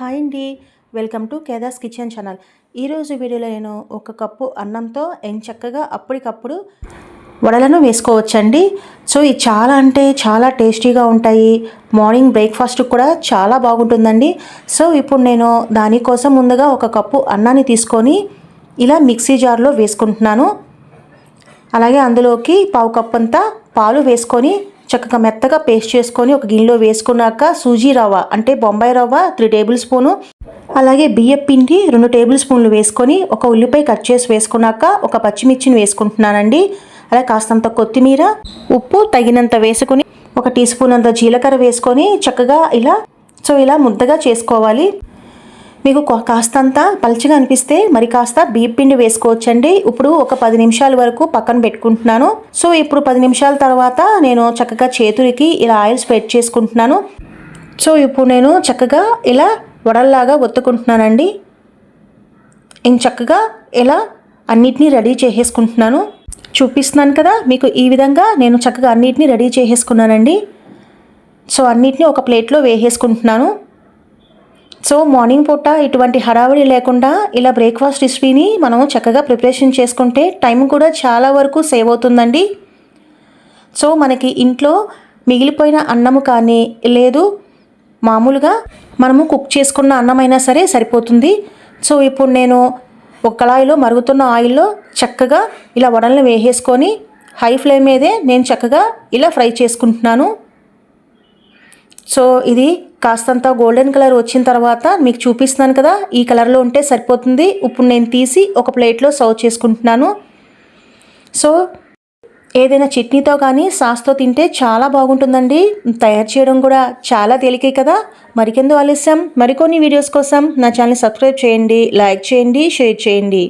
Hi అండి. Welcome to Kedas kitchen channel. ఈరోజు వీడియోలో నేను ఒక కప్పు అన్నంతో చక్కగా అప్పటికప్పుడు వడలను వేసుకోవచ్చండి. సో ఇది చాలా అంటే చాలా టేస్టీగా ఉంటాయి. మార్నింగ్ బ్రేక్ఫాస్ట్ కూడా చాలా బాగుంటుందండి. సో ఇప్పుడు నేను దానికోసం ముందుగా ఒక కప్పు అన్నాన్ని తీసుకొని ఇలా మిక్సీ జార్లో వేసుకుంటున్నాను. అలాగే అందులోకి పావు కప్పు అంతా పాలు వేసుకొని చక్కగా మెత్తగా పేస్ట్ చేసుకొని ఒక గిన్నెలో వేసుకున్నాక సూజీ రవ్వ అంటే బొంబాయి రవ్వ త్రీ టేబుల్ స్పూను. అలాగే బియ్యం పిండి రెండు టేబుల్ స్పూన్లు వేసుకొని ఒక ఉల్లిపాయ కట్ చేసి వేసుకున్నాక ఒక పచ్చిమిర్చిని వేసుకుంటున్నానండి. అలాగే కాస్తంత కొత్తిమీర ఉప్పు తగినంత వేసుకుని ఒక టీ స్పూన్ అంత జీలకర్ర వేసుకొని చక్కగా ఇలా సో ఇలా ముద్దగా చేసుకోవాలి. మీకు కాస్తంత పలుచగా అనిపిస్తే మరి కాస్త బియ్యం పిండి వేసుకోవచ్చండి. ఇప్పుడు ఒక పది నిమిషాల వరకు పక్కన పెట్టుకుంటున్నాను. సో ఇప్పుడు పది నిమిషాల తర్వాత నేను చక్కగా చేతులకి ఇలా ఆయిల్ స్ప్రెడ్ చేసుకుంటున్నాను. సో ఇప్పుడు నేను చక్కగా ఇలా వడల్లాగా ఒత్తుకుంటున్నానండి. ఇంక చక్కగా ఇలా అన్నిటినీ రెడీ చేసేసుకుంటున్నాను. చూపిస్తున్నాను కదా మీకు ఈ విధంగా నేను చక్కగా అన్నిటినీ రెడీ చేసేసుకున్నానండి. సో అన్నిటినీ ఒక ప్లేట్లో వేసేసుకుంటున్నాను. సో మార్నింగ్ పూట ఇటువంటి హడావిడి లేకుండా ఇలా బ్రేక్ఫాస్ట్ రెసిపీని మనం చక్కగా ప్రిపరేషన్ చేసుకుంటే టైం కూడా చాలా వరకు సేవ్ అవుతుందండి. సో మనకి ఇంట్లో మిగిలిపోయిన అన్నము కానీ లేదు మామూలుగా మనము కుక్ చేసుకున్న అన్నమైనా సరే సరిపోతుంది. సో ఇప్పుడు నేను ఒక కళాయిలో మరుగుతున్న ఆయిల్లో చక్కగా ఇలా వడలను వేసేసుకొని హై ఫ్లేమ్ మీదే నేను చక్కగా ఇలా ఫ్రై చేసుకుంటున్నాను. సో ఇది కాస్తంత గోల్డెన్ కలర్ వచ్చిన తర్వాత మీకు చూపిస్తున్నాను కదా ఈ కలర్లో ఉంటే సరిపోతుంది. ఇప్పుడు నేను తీసి ఒక ప్లేట్లో సర్వ్ చేసుకుంటున్నాను. సో ఏదైనా చట్నీతో కానీ సాస్తో తింటే చాలా బాగుంటుందండి. తయారు చేయడం కూడా చాలా తేలికే కదా. మరికెందు ఆలస్యం? మరికొన్ని వీడియోస్ కోసం నా ఛానల్ సబ్స్క్రైబ్ చేయండి లైక్ చేయండి షేర్ చేయండి.